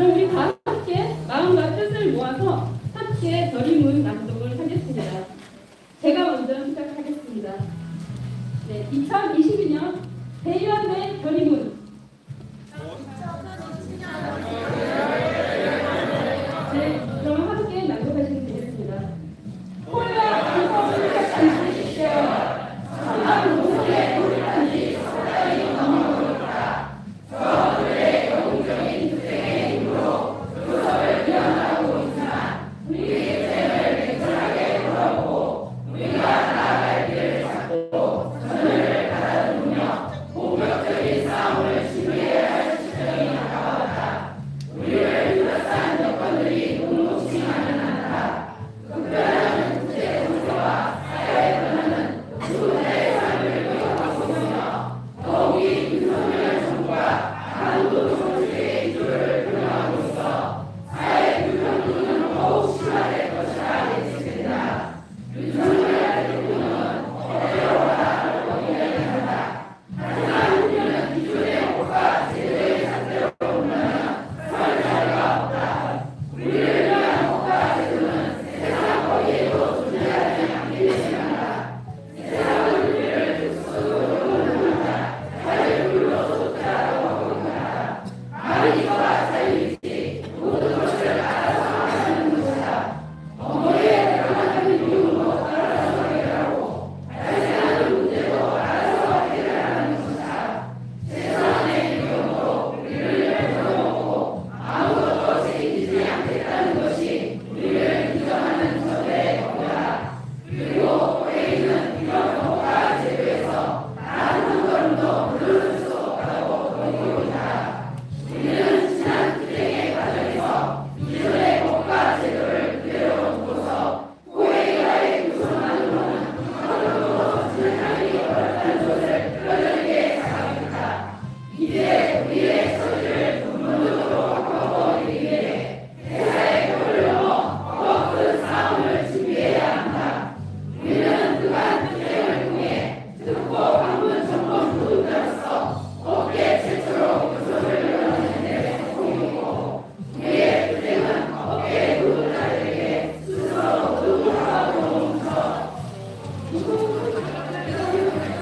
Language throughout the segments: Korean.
그럼 우리 다 함께 마음과 뜻을 모아서 함께 별이 모임 낭독을 하겠습니다. 제가 먼저 시작하겠습니다. 네, 2022년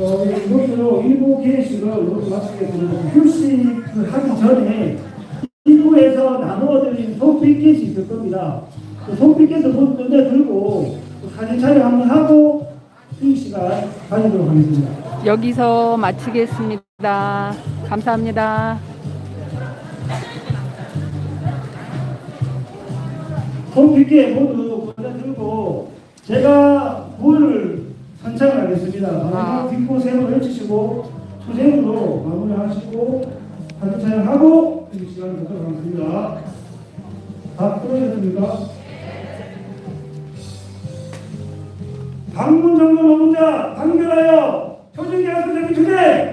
어, 이것으로 일부 케이스를 마치게 되면 휴식하기 전에 일부에서 나누어드린 손피켓이 있을 겁니다. 그 손피켓을 손에 들고 사진 촬영 한번 하고 휴식 시간 가지도록 하겠습니다. 여기서 마치겠습니다. 감사합니다. 손피켓 모두 건네 들고 제가 물을 지막 뒷고 세번 외치시고 초생으로 마무리하시고 사진 촬영하고 이 시간을 갖도록 하겠습니다. 다 끊어졌습니까? 방문 점검 업무자 단결하여 표준계약서 정기 추대